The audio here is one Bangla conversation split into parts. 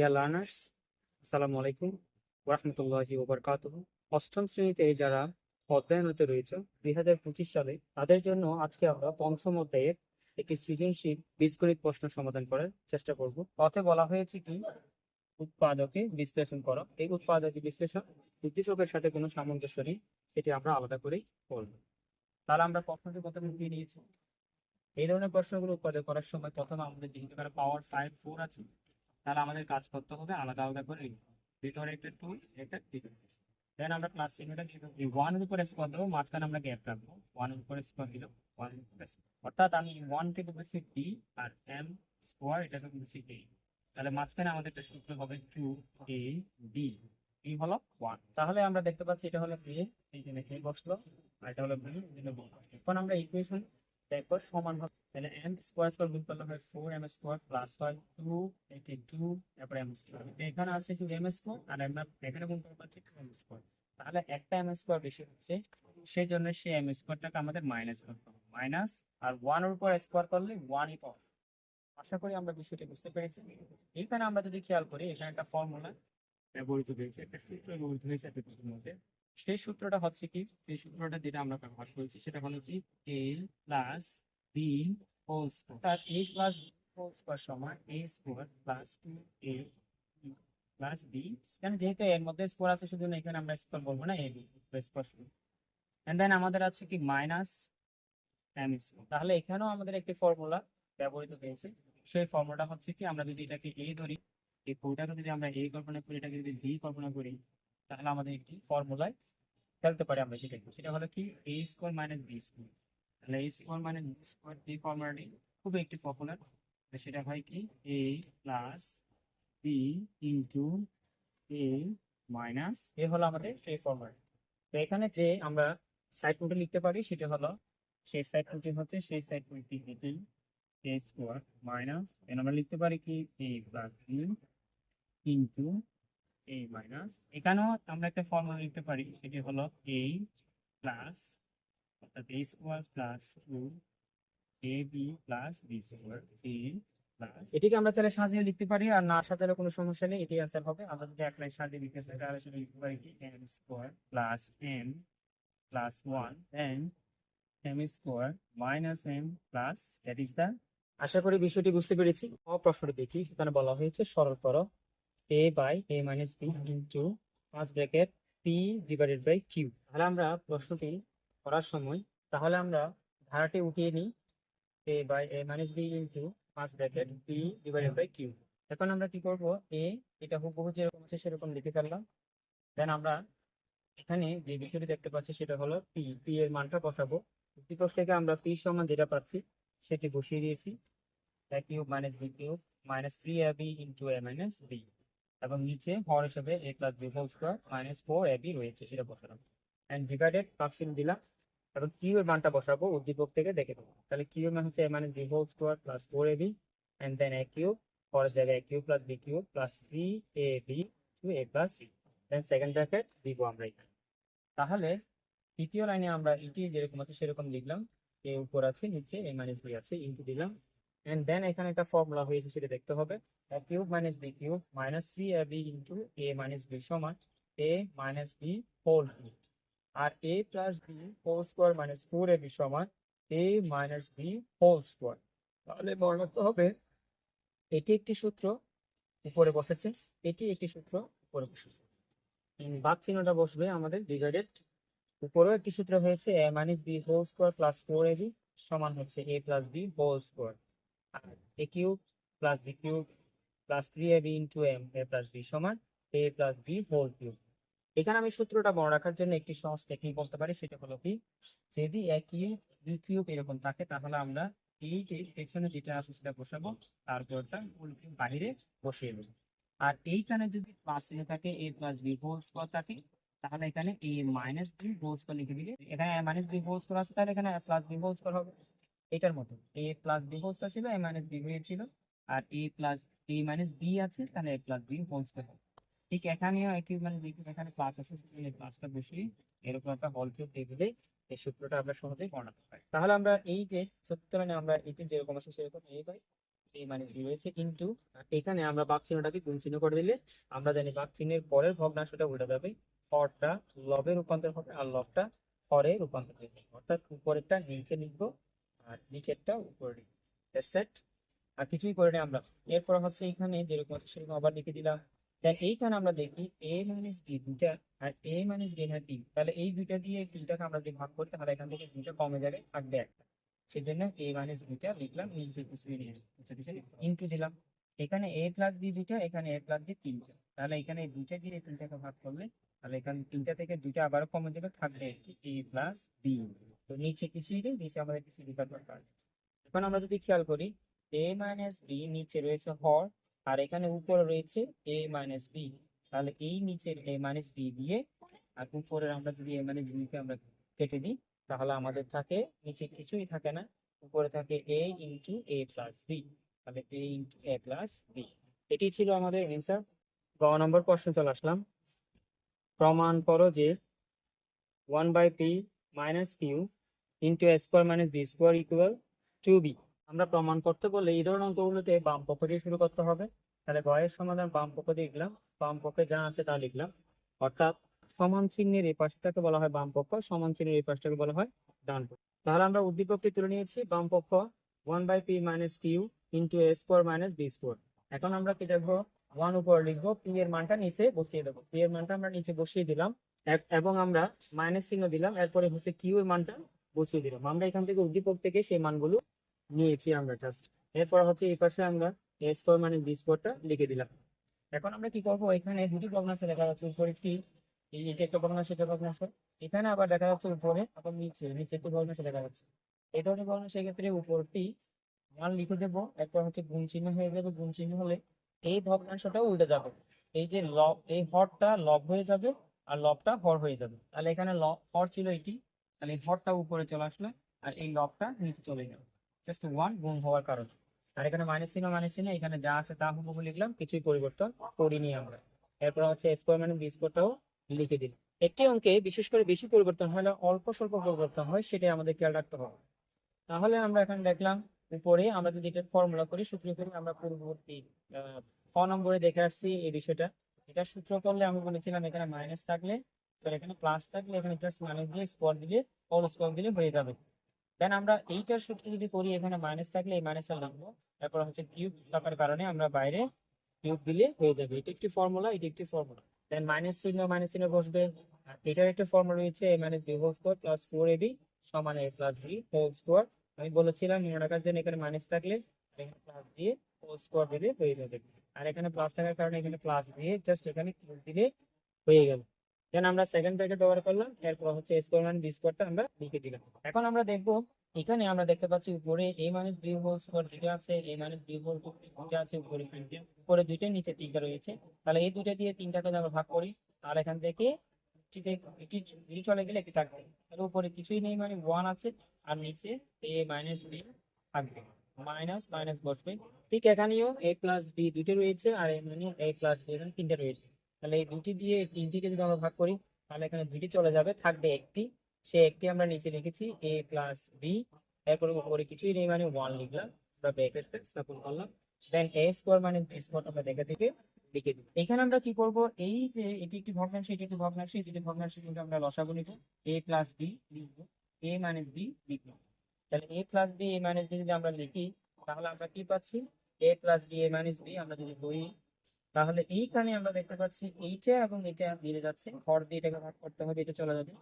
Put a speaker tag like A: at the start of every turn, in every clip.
A: ডিয়ার লার্নার্স আসসালামু আলাইকুম, ওরহমতুল্লাহি অষ্টম শ্রেণীতে যারা অধ্যয়নরত রয়েছে, দুই হাজার পঁচিশ সালে তাদের জন্য আজকে আমরা পঞ্চম অধ্যায়ের একটি সৃজনশীল বীজগণিত প্রশ্ন সমাধান করার চেষ্টা করব। পথে বলা হয়েছে কি, উৎপাদকে বিশ্লেষণ করো। এই উৎপাদকে বিশ্লেষণ উদ্দীপকের সাথে কোনো সামঞ্জস্য নেই, সেটি আমরা আলাদা করেই করব। তাহলে আমরা প্রশ্নটি প্রথমে উঠিয়ে নিয়েছি। এই ধরনের প্রশ্নগুলো উৎপাদন করার সময় প্রথমে আমাদের যেহেতু পাওয়ার ফাইভ ফোর আছে তাহলে আমাদের কাজ করতে হবে আলাদা আলাদা করে ভিতরে একটা টু একটা দেন আমরা ক্লাস চিহ্নটা দিয়ে দেবো। ওয়ানের উপরে স্কোয়ার দেবো, মাঝখানে আমরা গ্যাপ রাখব। ওয়ানের উপরে স্কোয়ার দিল ওয়ানের উপরে। অর্থাৎ আমি ওয়ান থেকে বলছি ডি আর এম স্কোয়ার এটাকে বলছি ডি তাহলে মাঝখানে আমাদের একটা সূত্র হবে টু এ বি এই হলো ওয়ান তাহলে আমরা দেখতে পাচ্ছি এটা হলো এ এই জন্য এ বসল, আর এটা হলো বি এই এখন আমরা ইকুয়েশন দেখো সমান হবে তাহলে এম স্কোয়ার স্কোয়ার গুণ করলে হয় ফোর এম স্কোয়ার প্লাস হয় টু এইটি টু তারপরে এম স্কোয়ার এখানে আছে শুধু এম স্কোয়ার আর আমরা এখানে গুণ করে পাচ্ছি টু এম স্কোয়ার তাহলে একটা এম স্কোয়ার বেশি হচ্ছে, সেই জন্য সেই এম স্কোয়ারটাকে আমাদের মাইনাস করতে হবে। মাইনাস আর ওয়ানের উপর স্কোয়ার করলে ওয়ানই পাবো আশা করি আমরা বিষয়টি বুঝতে পেরেছি। এখানে আমরা যদি খেয়াল করি, এখানে একটা ফর্মুলা ব্যবহৃত হয়েছে, একটা সূত্র ব্যবহৃত হয়েছে এতটুকুর মধ্যে। সেই সূত্রটা হচ্ছে কি? সেই সূত্রটা যেটা আমরা ব্যবহার করেছি, সেটা হলো কি? A plus B whole square A plus whole square সমান A square plus two A plus B যেহেতু এর মধ্যে স্কোয়ার আছে শুধু এখানে আমরা স্কোয়ার বলব না A B square and then আমাদের আছে কি মাইনাস এম স্কোয়ার তাহলে এখানেও আমাদের একটি ফর্মুলা ব্যবহৃত হয়েছে। সেই ফর্মুলাটা হচ্ছে কি, আমরা যদি এটাকে এ ধরি, এই যদি আমরা এ কল্পনা করি, এটাকে যদি বি কল্পনা করি, তাহলে আমাদের একটি ফর্মুলায় ফেলতে পারি আমরা সেটা সেটা হলো কি A square minus B square তাহলে এ স্কোয়ার বি স্কোয়ার এই ফর্মুলাটি খুবই একটি পপুলার সেটা হয় কি? A plus B into A minus A হলো আমাদের সেই ফর্মুলা তো এখানে যে আমরা সাইড নোটে লিখতে পারি, সেটা হলো সেই সাইড নোটটি হচ্ছে সেই সাইড নোটটি লিখি এ স্কোয়ার মাইনাস এন আমরা লিখতে পারি কি? A plus B into A minus এখানেও আমরা একটা ফর্মুলা লিখতে পারি, সেটি হলো এ প্লাস অর্থাৎ A square plus two A B plus B square A plus এটিকে আমরা চাইলে সাজিয়ে লিখতে পারি আর না সাজালে কোনো সমস্যা নেই এটি অ্যান্সার হবে। আমরা যদি এক লাইন সাজিয়ে লিখতে চাই তাহলে সেটা লিখতে পারি কি? M square plus M plus one N M square minus M plus that is the আশা করি বিষয়টি বুঝতে পেরেছি। অ প্রশ্নটি দেখি সেখানে বলা হয়েছে সরল করো। A by a minus B into পাঁচ bracket P divided by Q তাহলে আমরা প্রশ্নটি করার সময়, তাহলে আমরা ধারাটি উঠিয়ে নিই A by A minus B into পাঁচ bracket P divided by Q এখন আমরা কি করব? এ এটা হুবহু যেরকম আছে সেরকম লিখে ফেললাম। দেন আমরা এখানে যে বিষয়টি দেখতে পাচ্ছি সেটা হলো পি পি এর মানটা বসাবো। উদ্দীপক থেকে আমরা পি সমান যেটা পাচ্ছি, সেটি বসিয়ে দিয়েছি। a cube minus B cube minus three A B into A minus B এবং নিচে হর হিসাবে A plus B whole square minus four A B রয়েছে সেটা বসালাম। অ্যান্ড ডিভাইডেড পাকসিন দিলাম। এবং কিউ এর মানটা বসাবো উদ্দীপক থেকে দেখে দেবো তাহলে কিউ এর মান হচ্ছে A minus B whole square plus four A B and then A Q হরের জায়গায় A cube plus B Q plus three A B two A plus C then second bracket দিব আমরা এখানে। তাহলে তৃতীয় লাইনে আমরা ইটি যেরকম আছে সেরকম লিখলাম। এ উপর আছে, নিচে এ মাইনাস বি আছে ইন্টু দিলাম। এন্ড দেন এখানে একটা ফর্মুলা হয়েছে, সেটা দেখতে হবে। a cube minus B cube minus three A B into A minus B সমান A minus B whole cube R A plus B whole square minus four A B সমান A minus B whole square তাহলে বর্ণাত্ম হবে, এটি একটি সূত্র, উপরে বসেছে, এটি একটি সূত্র, উপরে বসেছে। বাদ চিহ্নটা বসবে আমাদের ডিভাইডেড। উপরেও একটি সূত্র হয়েছে A minus B whole square plus four A B সমান হচ্ছে A plus B whole square R A cube plus B cube plus three A B into M A plus B সমান A plus B whole cube এখানে আমি সূত্রটা মনে রাখার জন্য একটি সহজ টেকনিক বলতে পারি, সেটা হলো কি? যদি এক দ্বিতীয় এরকম থাকে, তাহলে আমরা এই যে পেছনে যেটা আছে সেটা বসাবো তারপরটা বাইরে বসিয়ে দেবো। আর এইখানে যদি প্লাস চিহ্ন থাকে A plus B whole square থাকে, তাহলে এখানে A minus B whole square লিখে দিলে, এখানে A minus B whole square আছে, তাহলে এখানে A plus B whole square হবে। এটার মতো A plus B whole square ছিল এ মাইনাস বি হয়েছিল আর A plus A minus B আছে, তাহলে A plus B whole square হবে। ঠিক এখানেও একই মানে এখানে প্লাস আছে সেখানে প্লাসটা বসিয়ে এরকম একটা হল কিউব দিলে এই সূত্রটা আমরা সহজেই বর্ণাতে পারি। তাহলে আমরা এই যে সূত্র মানে আমরা এটি যেরকম আছে সেরকম A by A minus B রয়েছে ইন্টু এখানে আমরা বাক চিহ্নটাকে গুণ চিহ্ন করে দিলে আমরা জানি বাক চিহ্নের পরের ভগ্নাংশটা উল্টে যাবে হরটা লবে রূপান্তর হবে আর লবটা হরে রূপান্তর হবে অর্থাৎ উপরেরটা নিচে লিখব আর নিচেরটা উপরে লিখব। সেট আর কিছুই করে আমরা। এরপর হচ্ছে এখানে যেরকম আছে সেরকম আবার লিখে দিলাম। দেন এইখানে আমরা দেখি এ মাইনাস বি দুইটা আর এ মাইনাস বি না তিন। তাহলে এই দুইটা দিয়ে তিনটাকে আমরা যদি ভাগ করি, তাহলে এখান থেকে দুইটা কমে যাবে, থাকবে একটা। সেজন্য এ মাইনাস বিটা লিখলাম নিচে কিছু কিছু ইন্টু দিলাম। এখানে এ প্লাস বি দুইটা, এখানে এ প্লাস বি তিনটা। তাহলে এখানে দুইটা দিয়ে তিনটাকে ভাগ করলে, তাহলে এখানে তিনটা থেকে দুইটা আবারও কমে যাবে, থাকবে একটি এ প্লাস বি তো নিচে কিছুই নেই নিচে আমাদের কিছু লিখার দরকার। এখন আমরা যদি খেয়াল করি এ মাইনাস বি নিচে রয়েছে হর আর এখানে উপরে রয়েছে এ মাইনাস বি তাহলে এই নিচের এ মাইনাস বি দিয়ে আর উপরের আমরা যদি এ মাইনাস বি কে আমরা কেটে দিই, তাহলে আমাদের থাকে, নিচে কিছুই থাকে না, উপরে থাকে a into a plus b তাহলে a into a plus b এটি ছিল আমাদের অ্যান্সার গ নম্বর প্রশ্ন চলে আসলাম। প্রমাণ করো যে one by p minus q into a square minus b square equal to b আমরা প্রমাণ করতে বললে এই ধরনের অঙ্কগুলোতে বাম পক্ষ দিয়ে শুরু করতে হবে। তাহলে গয়ের সমাধান বাম পক্ষ দিয়ে লিখলাম। বাম পক্ষে যা আছে তা লিখলাম। অর্থাৎ সমান চিহ্নের এই পাশটাকে বলা হয় বাম পক্ষ, সমান চিহ্নের এই পাশটাকে বলা হয় ডান পক্ষ। তাহলে আমরা উদ্দীপকটি তুলে নিয়েছি। বাম পক্ষ one by p minus q into a square minus b square এখন আমরা কি দেখব? ওয়ান উপর লিখব। পি এর মানটা নিচে বসিয়ে দেবো। পি এর মানটা আমরা নিচে বসিয়ে দিলাম। এবং আমরা মাইনাস চিহ্ন দিলাম। এরপরে হচ্ছে কিউ এর মানটা বসিয়ে দিলাম। আমরা এখান থেকে উদ্দীপক থেকে সেই মানগুলো নিয়েছি আমরা জাস্ট এরপর হচ্ছে এই পাশে আমরা এ স্কোয়ার মানে বি লিখে দিলাম। এখন আমরা কি করব? এখানে দুটি ভগ্নাংশ দেখা যাচ্ছে, উপরে একটি এখানে আবার দেখা যাচ্ছে উপরে এবং নিচে নিচে একটি ভগ্নাংশ দেখা যাচ্ছে। উপরটি মান লিখে দেবো, এরপর হচ্ছে গুণ চিহ্ন হয়ে যাবে। গুণ চিহ্ন হলে এই ভগ্নাংশটাও উল্টে যাবে। এই যে লব এই হরটা লব হয়ে যাবে আর লবটা হর হয়ে যাবে। তাহলে এখানে হর ছিল এটি, তাহলে হরটা উপরে চলে আসলো আর এই লবটা নিচে চলে গেল। জাস্ট ওয়ান গুণ হওয়ার কারণে। আর এখানে মাইনাস চিহ্ন মাইনাস চিহ্ন, এখানে যা আছে তা হুবহু লিখলাম, কিছুই পরিবর্তন করিনি আমরা। এরপর হচ্ছে স্কোয়ার মানে বি স্কোয়ারটাও লিখে দিলাম। একটি অঙ্কে বিশেষ করে বেশি পরিবর্তন হলে অল্প স্বল্প পরিবর্তন হয়, সেটাই আমাদের খেয়াল রাখতে হবে। তাহলে আমরা এখানে দেখলাম, উপরে আমরা যদি এটা ফর্মুলা করি সূত্র করি, আমরা পূর্ববর্তী ক নম্বরে দেখে আসছি এই বিষয়টা। এটা সূত্র করলে আমি বলেছিলাম এখানে মাইনাস থাকলে তো এখানে প্লাস থাকলে এখানে জাস্ট মাইনাস দিয়ে স্কোয়ার দিলে হোল স্কোয়ার দিলে হয়ে যাবে। দেন আমরা এইটার সূত্র যদি করি, এখানে মাইনাস থাকলে এই মাইনাসটা লিখব তারপর হচ্ছে কিউব থাকার কারণে আমরা বাইরে কিউব দিলে হয়ে যাবে। এটা একটি ফর্মুলা এটা একটি ফর্মুলা দেন মাইনাস চিহ্ন মাইনাস চিহ্ন বসবে। এটার একটা ফর্মুলা রয়েছে a minus b whole square plus four a b সমান a plus b whole square আমি বলেছিলাম, মনে জন্য এখানে মাইনাস থাকলে এখানে প্লাস দিয়ে হোল স্কোয়ার দিলে হয়ে যাবে। আর এখানে প্লাস থাকার কারণে এখানে প্লাস দিয়ে জাস্ট এখানে কিউব দিলে হয়ে গেল। দেন আমরা সেকেন্ড ব্র্যাকেট ব্যবহার করলাম, এরপর হচ্ছে স্কোয়ার মান বি স্কোয়ারটা আমরা লিখে দিলাম। এখন আমরা দেখব, এখানে আমরা দেখতে পাচ্ছি উপরে a minus b whole square দুটো আছে এ মাইনাস বি হোল দুটো আছে, উপরে তিনটে উপরে দুইটা, নিচে তিনটা রয়েছে। তাহলে এই দুইটা দিয়ে তিনটাকে আমরা ভাগ করি আর এখান থেকে চলে গেলে এটি থাকবে। তাহলে উপরে কিছুই নেই মানে ওয়ান আছে, আর নিচে এ মাইনাস বি থাকবে। মাইনাস মাইনাস বসবে। ঠিক এখানেও এ প্লাস বি দুটো রয়েছে, আর এখানে এ প্লাস বি এখানে তিনটে রয়েছে। তাহলে এই দুটি দিয়ে তিনটিকে যদি আমরা ভাগ করি, তাহলে এখানে দুটি চলে যাবে, থাকবে একটি। সে একটি আমরা নিচে লিখেছি এ প্লাস বি এরপরে উপরে কিছুই নেই মানে ওয়ান লিখলাম। আমরা ব্র্যাকেটটা স্থাপন করলাম। দেন এ স্কোয়ার মানে বি স্কোয়ার আমরা দেখে দেখে লিখে দিই। এখানে আমরা কি করব? এই যে এটি একটি ভগ্নাংশ, এটি একটি ভগ্নাংশ এই দুটি ভগ্নাংশ কিন্তু আমরা লসাগু নিব এ প্লাস বি লিখব। এ মাইনাস বি লিখব। তাহলে a plus b a minus b যদি আমরা লিখি, তাহলে আমরা কি পাচ্ছি? A plus b a minus b আমরা যদি বই তাহলে এইখানে আমরা দেখতে পাচ্ছি এইটা এবং এটা মিলে যাচ্ছে। হর দিয়ে এটাকে ভাগ করতে হবে, এটা চলে যাবে।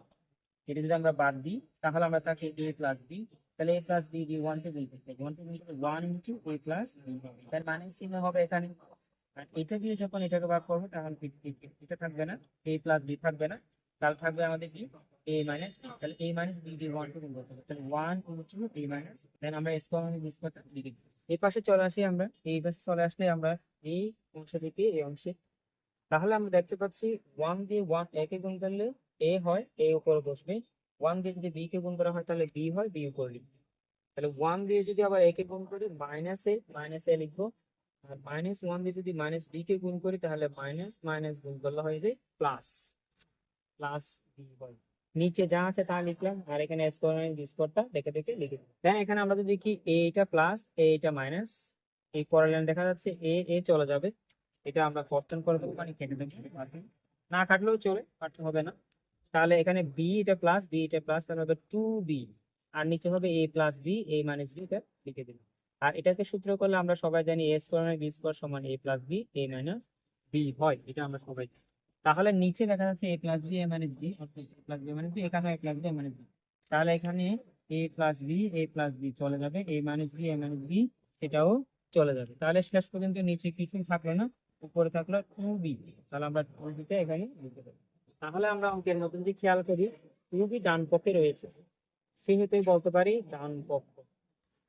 A: এটা যদি আমরা বাদ দিই, তাহলে আমরা তাকে এ প্লাস বি তাহলে a plus b one two b one two b one into a plus b তার মাইনাস চিহ্ন হবে এখানে। আর এটা দিয়ে যখন এটাকে ভাগ করব, তাহলে এটা থাকবে না। এ প্লাস বি থাকবে না। তাহলে থাকবে আমাদের কি? এ মাইনাস বি তাহলে এ মাইনাস বি দিয়ে ওয়ান টু করতে হবে। তাহলে one into a minus then আমরা মানে বি স্কোয়ারটা লিখে দিই এই পাশে চলে আসি আমরা, এই পাশে চলে আসলে আমরা এই অংশ থেকে এই অংশে। তাহলে আমরা দেখতে পাচ্ছি ওয়ান দিয়ে ওয়ান একে গুণ করলে এ হয়, এ উপরে বসবে। ওয়ান দিয়ে যদি বি কে গুণ করা হয়, তাহলে বি হয় বি উপরে লিখবে। তাহলে ওয়ান দিয়ে যদি আবার একে গুণ করি মাইনাস এ মাইনাস এ লিখব। আর মাইনাস ওয়ান দিয়ে যদি মাইনাস বি কে গুণ করি, তাহলে মাইনাস মাইনাস গুণ করলে হয়ে যায় প্লাস প্লাস বি হয়। নিচে যা আছে তা লিখলাম, আর এখানে স্কোয়ার স্কোয়ারটা দেখে দেখে লিখে হ্যাঁ এখানে আমরা যদি দেখি এইটা প্লাস এইটা মাইনাস এই পরের লাইন দেখা যাচ্ছে এ এ চলে যাবে। এটা আমরা কর্তন করে দেবো মানে কেটে দেবো। না কাটলেও চলে, কাটতে হবে না। তাহলে এখানে বি এটা প্লাস বি এটা প্লাস তাহলে হবে টু বি আর নিচে হবে a plus b a minus b এটা লিখে দিলাম। আর এটাকে সূত্র করলে আমরা সবাই জানি এ স্কোয়ার বি স্কোয়ার সমান a plus b a minus b হয়। এটা আমরা সবাই জানি। তাহলে নিচে দেখা যাচ্ছে a plus b a minus b অর্থাৎ a plus b minus b এখানে a plus b a minus b তাহলে এখানে a plus b a plus b চলে যাবে a minus b a minus b সেটাও চলে যাবে। তাহলে শেষ পর্যন্ত নিচে কিছুই থাকল না, উপরে থাকল টু বি তাহলে আমরা টু বিটা এখানে লিখে দেবো। তাহলে আমরা অঙ্কের মতন যে খেয়াল করি টু বি ডান পক্ষে রয়েছে। সেহেতুই বলতে পারি ডান পক্ষ।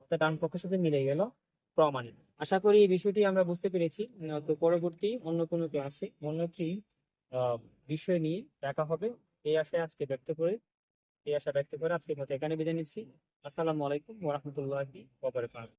A: অর্থাৎ ডান পক্ষের সাথে মিলে গেল প্রমাণিত। আশা করি এই বিষয়টি আমরা বুঝতে পেরেছি। তো পরবর্তী অন্য কোনো ক্লাসে অন্য একটি বিষয় নিয়ে দেখা হবে। এই আশায় আজকে ব্যক্ত করে, এই আশা ব্যক্ত করে আজকে মতো এখানে বিদায় নিচ্ছি। আসসালামু আলাইকুম ওরহামতুল্লাহি ওয়া বারাকাতুহু।